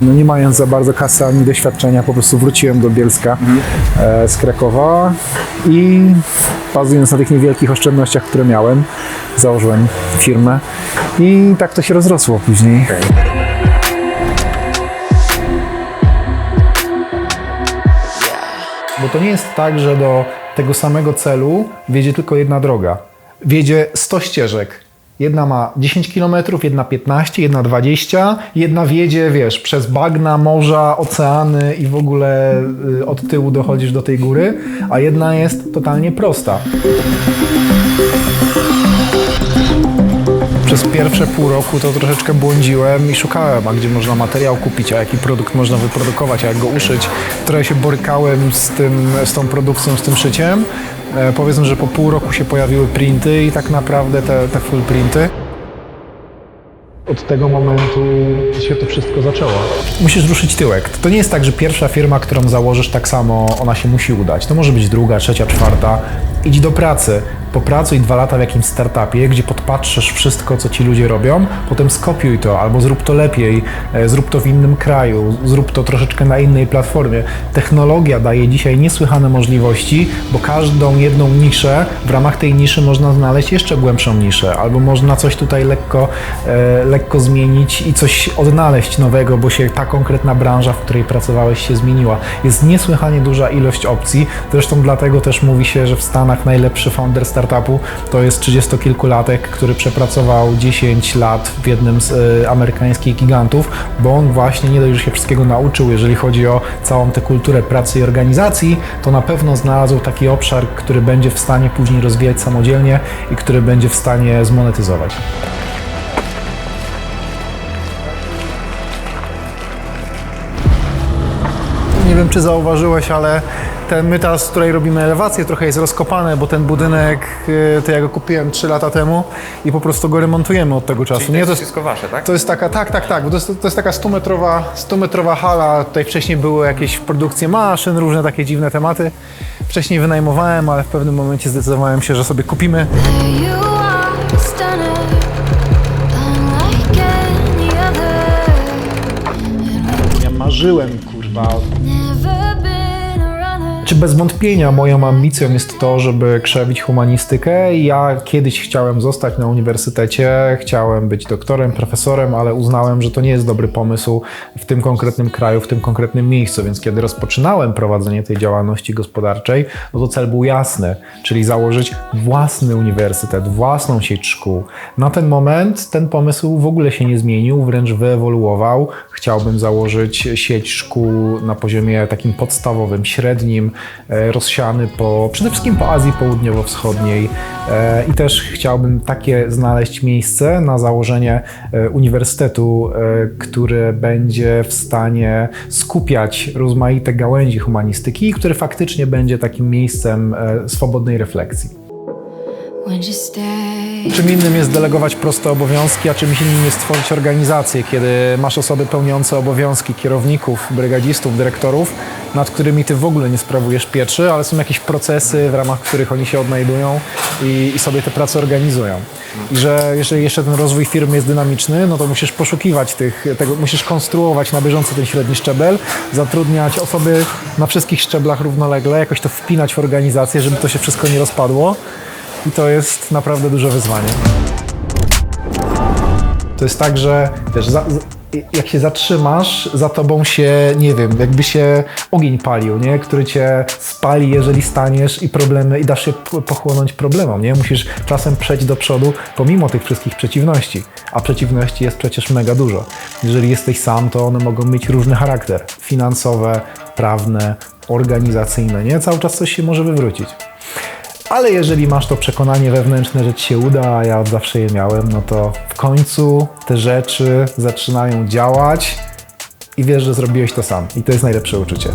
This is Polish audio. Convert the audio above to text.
No nie mając za bardzo kasy ani doświadczenia, po prostu wróciłem do Bielska e, z Krakowa i bazując na tych niewielkich oszczędnościach, które miałem, założyłem firmę i tak to się rozrosło później. Bo to nie jest tak, że do tego samego celu wiedzie tylko jedna droga. Wiedzie 100 ścieżek. Jedna ma 10 km, jedna 15, jedna 20, jedna wiedzie, wiesz, przez bagna, morza, oceany i w ogóle y, od tyłu dochodzisz do tej góry, a jedna jest totalnie prosta. Przez pierwsze pół roku to troszeczkę błądziłem i szukałem, a gdzie można materiał kupić, a jaki produkt można wyprodukować, a jak go uszyć. Trochę się borykałem z, tym, z tą produkcją, z tym szyciem. E, powiedzmy, że po pół roku się pojawiły printy i tak naprawdę te, te full printy. Od tego momentu się to wszystko zaczęło. Musisz ruszyć tyłek. To nie jest tak, że pierwsza firma, którą założysz, tak samo ona się musi udać. To może być druga, trzecia, czwarta. Idź do pracy. Popracuj dwa lata w jakimś startupie, gdzie podpatrzysz wszystko, co ci ludzie robią, potem skopiuj to, albo zrób to lepiej, e, zrób to w innym kraju, zrób to troszeczkę na innej platformie. Technologia daje dzisiaj niesłychane możliwości, bo każdą jedną niszę, w ramach tej niszy można znaleźć jeszcze głębszą niszę, albo można coś tutaj lekko, e, lekko zmienić i coś odnaleźć nowego, bo się ta konkretna branża, w której pracowałeś, się zmieniła. Jest niesłychanie duża ilość opcji, zresztą dlatego też mówi się, że w Stanach najlepszy founder startupu to jest 30-kilkulatek, który przepracował 10 lat w jednym z e, amerykańskich gigantów, bo on właśnie nie dość, że się wszystkiego nauczył, jeżeli chodzi o całą tę kulturę pracy i organizacji, to na pewno znalazł taki obszar, który będzie w stanie później rozwijać samodzielnie i który będzie w stanie zmonetyzować. Nie wiem, czy zauważyłeś, ale ten my teraz, z której robimy elewację, trochę jest rozkopane, bo ten budynek, y, to ja go kupiłem 3 lata temu i po prostu go remontujemy od tego czasu. to jest wszystko wasze, tak? To jest taka, tak, tak, tak, bo to jest, to jest taka 100-metrowa 100 metrowa hala. Tutaj wcześniej były jakieś produkcje maszyn, różne takie dziwne tematy. Wcześniej wynajmowałem, ale w pewnym momencie zdecydowałem się, że sobie kupimy. Ja marzyłem, about. Never Czy bez wątpienia moją ambicją jest to, żeby krzewić humanistykę? Ja kiedyś chciałem zostać na uniwersytecie, chciałem być doktorem, profesorem, ale uznałem, że to nie jest dobry pomysł w tym konkretnym kraju, w tym konkretnym miejscu, więc kiedy rozpoczynałem prowadzenie tej działalności gospodarczej, no to cel był jasny, czyli założyć własny uniwersytet, własną sieć szkół. Na ten moment ten pomysł w ogóle się nie zmienił, wręcz wyewoluował. Chciałbym założyć sieć szkół na poziomie takim podstawowym, średnim, rozsiany po, przede wszystkim po Azji Południowo-Wschodniej e, i też chciałbym takie znaleźć miejsce na założenie e, uniwersytetu, e, które będzie w stanie skupiać rozmaite gałęzi humanistyki i który faktycznie będzie takim miejscem e, swobodnej refleksji. Czym innym jest delegować proste obowiązki, a czymś innym jest tworzyć organizację, kiedy masz osoby pełniące obowiązki kierowników, brygadzistów, dyrektorów, nad którymi ty w ogóle nie sprawujesz pieczy, ale są jakieś procesy, w ramach których oni się odnajdują i, i sobie te prace organizują. I że jeżeli jeszcze ten rozwój firmy jest dynamiczny, no to musisz poszukiwać tych, tego, musisz konstruować na bieżąco ten średni szczebel, zatrudniać osoby na wszystkich szczeblach równolegle, jakoś to wpinać w organizację, żeby to się wszystko nie rozpadło. I to jest naprawdę duże wyzwanie. To jest tak, że wiesz, za, jak się zatrzymasz, za tobą się, nie wiem, jakby się ogień palił, nie? który cię spali, jeżeli staniesz i problemy, i dasz się pochłonąć problemom, nie? Musisz czasem przejść do przodu, pomimo tych wszystkich przeciwności. A przeciwności jest przecież mega dużo. Jeżeli jesteś sam, to one mogą mieć różny charakter. Finansowe, prawne, organizacyjne, nie? Cały czas coś się może wywrócić. Ale jeżeli masz to przekonanie wewnętrzne, że ci się uda, a ja od zawsze je miałem, no to w końcu te rzeczy zaczynają działać i wiesz, że zrobiłeś to sam. I to jest najlepsze uczucie.